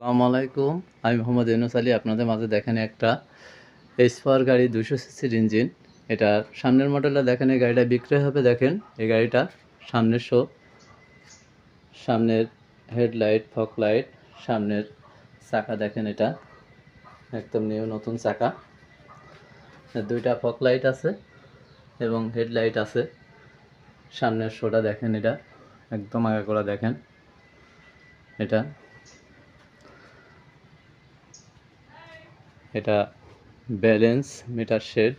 আসসালামু আলাইকুম। আমি মোহাম্মদ ইউনুস আলী, আপনাদের মাঝে দেখেন একটা পাওয়ার গাড়ি দুশো সিসির ইঞ্জিন। এটা সামনের মডেলটা দেখেন এই গাড়িটা বিক্রয় হবে, দেখেন। এই গাড়িটা সামনের শো সামনের হেডলাইট ফক লাইট সামনের চাকা, দেখেন এটা। একদম নিউ নতুন চাকা। দুইটা ফক লাইট আছে এবং হেডলাইট আছে। সামনের শোটা দেখেন এটা। একদম আগা করা দেখেন। এটা এটা ব্যালেন্স মিটার শেড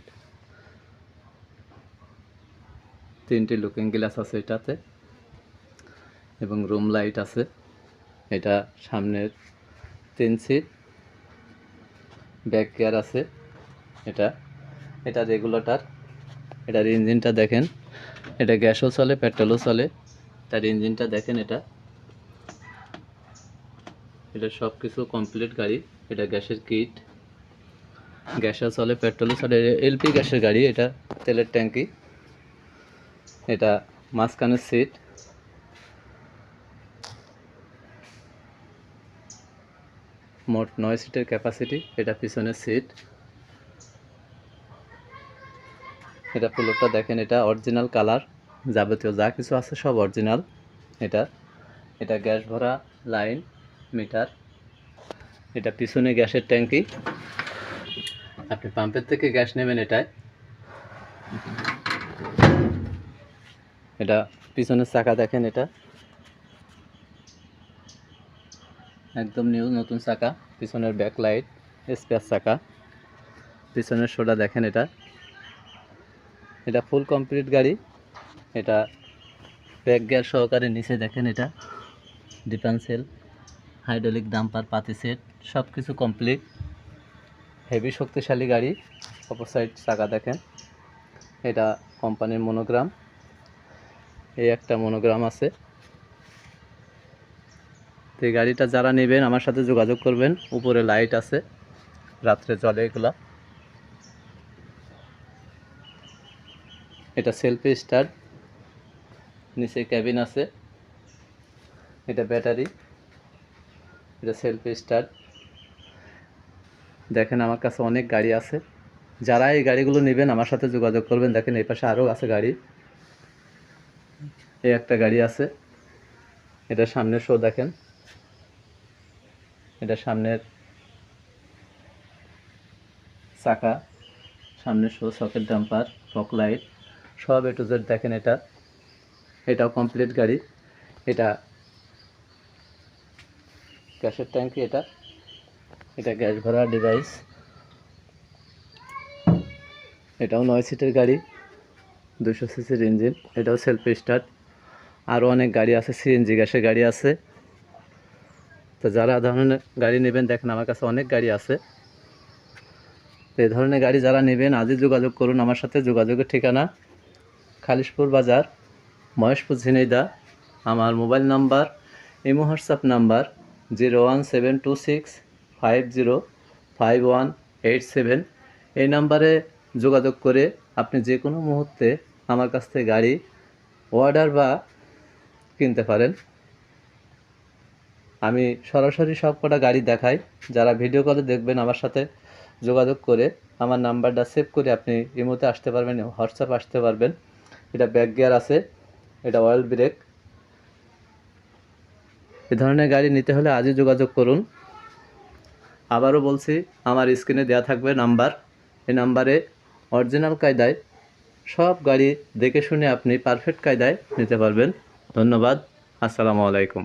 তিনটি লুকিং গ্লাস আছে এটাতে এবং রুম লাইট আছে। এটা সামনের তিন সিট ব্যাক গিয়ার আছে এটা। এটা রেগুলেটর এটার ইঞ্জিনটা দেখেন। এটা গ্যাসও চলে পেট্রোলও চলে। তার ইঞ্জিনটা দেখেন এটা। এটা সব কিছু কমপ্লিট গাড়ি। এটা গ্যাসের কিট গ্যাসও চলে পেট্রোলও চলে এলপি গ্যাসের গাড়ি, এটা তেলের ট্যাঙ্কি। এটা মাঝখানের সিট। মোট নয় সিটের ক্যাপাসিটি, এটা পিছনের সিট। এটা পুলোটা দেখেন, এটা অরিজিনাল কালার। যাবতীয় যা কিছু আছে সব অরিজিনাল। এটা এটা গ্যাস ভরা লাইন, মিটার। এটা পিছনে গ্যাসের ট্যাঙ্কি। আপনি পাম্পের থেকে গ্যাস নেবেন এটায়। এটা পিছনের চাকা দেখেন এটা। একদম নিউ, নতুন চাকা, পিছনের ব্যাক লাইট স্পেয়ার চাকা। পিছনের শোটা দেখেন এটা। এটা ফুল কমপ্লিট গাড়ি। এটা ব্যাক গিয়ার সহকারে নিচে দেখেন এটা। ডিফেন্সেল, হাইড্রোলিক ডাম্পার, পাতি সেট সব কিছু কমপ্লিট। হেভি শক্তিশালী গাড়ি। অপর সাইড চাকা দেখেন। এটা কোম্পানির মনোগ্রাম এই একটা মনোগ্রাম আছে। তো এই গাড়িটা যারা নেবেন, আমার সাথে যোগাযোগ করবেন। উপরে লাইট আছে। রাত্রে জলে এগুলা। এটা সেলফি স্টার্ট নিচে ক্যাবিন আছে। এটা ব্যাটারি এটা সেলফি স্টার্ট দেখেন আমার কাছে অনেক গাড়ি আছে। যারা এই গাড়িগুলো নেবেন, আমার সাথে যোগাযোগ করবেন। দেখেন এই পাশে আরও আছে গাড়ি। এই একটা গাড়ি আছে। এটা সামনের শো দেখেন। এটা সামনের চাকা। সামনের show socket damper fork light সব এ টু জেড দেখেন এটা। এটাও কমপ্লিট গাড়ি। এটা গ্যাসের ট্যাঙ্কি এটা। এটা গ্যাস ভরার ডিভাইস এটাও নয় সিটের গাড়ি, দুশো সিসির ইঞ্জিন এটাও সেলফ স্টার্ট আরও অনেক গাড়ি আছে সিএনজি গ্যাসের গাড়ি আছে। তো যারা ধরনের গাড়ি নেবেন, দেখেন আমার কাছে অনেক গাড়ি আছে। তো এই ধরনের গাড়ি যারা নেবেন, আজই যোগাযোগ করুন আমার সাথে, যোগাযোগের ঠিকানা খালিশপুর বাজার, মহেশপুর ঝিনাইদা। আমার mobile number, imo WhatsApp number, zero one seven two six five zero five one eight seven এই নাম্বারে যোগাযোগ করে আপনি যে কোনো মুহূর্তে আমার কাছ থেকে গাড়ি অর্ডার বা কিনতে পারেন। আমি সরাসরি সব কটা গাড়ি দেখাই। যারা ভিডিও কলে দেখবেন আমার সাথে যোগাযোগ করে আমার নাম্বারটা সেভ করে আপনি ইমোতে আসতে পারবেন হোয়াটসঅ্যাপ আসতে পারবেন। এটা ব্যাক গিয়ার আছে, এটা অয়েল ব্রেক এ ধরনের গাড়ি নিতে হলে আজই যোগাযোগ করুন। আবারও বলছি, আমার স্ক্রিনে দেওয়া থাকবে নাম্বার। এই নাম্বারে অরিজিনাল কায়দায় সব গাড়ি দেখে শুনে আপনি পারফেক্ট কায়দায় নিতে পারবেন। ধন্যবাদ। আসসালামু আলাইকুম।